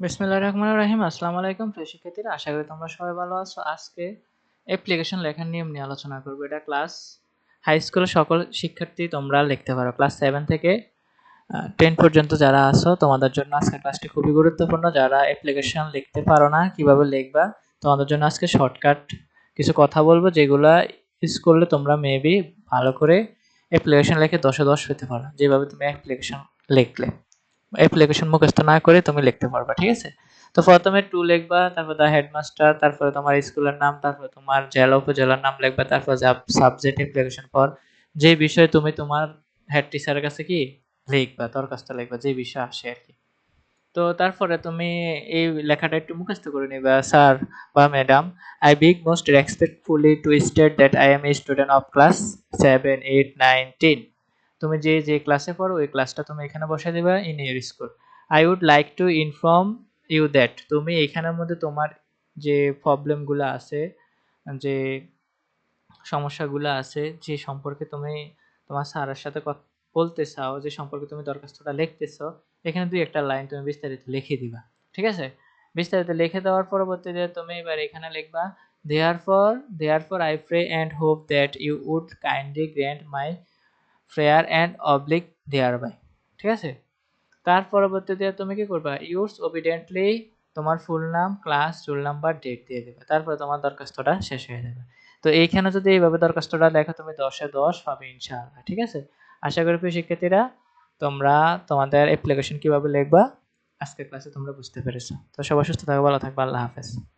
বিসমিল্লাহির রহমানির রহিম। আসসালামু আলাইকুম প্রিয় শিক্ষার্থীরা, আশা করি তোমরা সবাই ভালো আছো। আজকে অ্যাপ্লিকেশন লেখার নিয়ম নিয়ে আলোচনা করব। এটা ক্লাস হাই স্কুলের সকল শিক্ষার্থী তোমরা লিখতে পারো। ক্লাস সেভেন থেকে টেন পর্যন্ত যারা আছো, তোমাদের জন্য আজকে ক্লাসটি খুবই গুরুত্বপূর্ণ। যারা অ্যাপ্লিকেশন লিখতে পারো না, কীভাবে লিখবা, তোমাদের জন্য আজকে শর্টকাট কিছু কথা বলব, যেগুলা ইউজ তোমরা মেবি ভালো করে অ্যাপ্লিকেশন লিখে দশে দশ পেতে পারো। যেভাবে তুমি অ্যাপ্লিকেশন লিখলে। অ্যাপ্লিকেশন মুখস্থ না করে তুমি লিখতে পারবা, ঠিক আছে? তো প্রথমে টু লিখবা, তারপর দা হেডমাস্টার তারপরে তোমার স্কুলের নাম, তারপর তোমার জেলা, উপজেলার নাম লিখবা, তারপর সাবজেক্ট অ্যাপ্লিকেশন পর যে বিষয়ে তুমি তোমার হেড টিচারের কাছে কি লিখবা, দরখাস্ত লিখবা, যে বিষয় আসে আর কি। তো তারপরে তুমি এই লেখাটা একটু মুখস্থ করে নিবা স্যার বা madam I beg most respectfully to state that I am a student of class seven eight nine ten তুমি যে যে ক্লাসে পড়ো, ওই ক্লাসটা তুমি এখানে বসে দিবা in your school I would like to inform you that তুমি এখানের মধ্যে তোমার যে প্রবলেমগুলো আছে, যে সমস্যাগুলো আছে, যে সম্পর্কে তুমি তোমার স্যারের সাথে বলতে চাও, যে সম্পর্কে তুমি দরখাস্তটা লিখতেছ, এখানে দুই একটা লাইন তুমি বিস্তারিত লিখে দিবা, ঠিক আছে? বিস্তারিত লিখে দেওয়ার পরবর্তীতে তুমি এবার এখানে লিখবা therefore therefore I pray and hope that you would kindly grand my fair and oblige thereby ঠিক আছে? তার পরবর্তীতে তুমি কি করবা? ইউজ ওবিডেন্টলি তোমার ফুল নাম ক্লাস রোল নাম্বার ডেট দিয়ে দেবে। তারপরে তোমার দরখাস্তটা শেষ হয়ে যাবে। তো এইখানে যদি এইভাবে দরখাস্তটা লেখো, তুমি দশে দশ পাবে ইনশাআল্লাহ, ঠিক আছে? আশা করি প্রিয় শিক্ষার্থীরা, তোমরা তোমাদের অ্যাপ্লিকেশন কীভাবে লিখবা, আজকের ক্লাসে তোমরা বুঝতে পেরেছ। তো সবাই সুস্থ থাকো, ভালো থাকবে, আল্লাহ হাফেজ।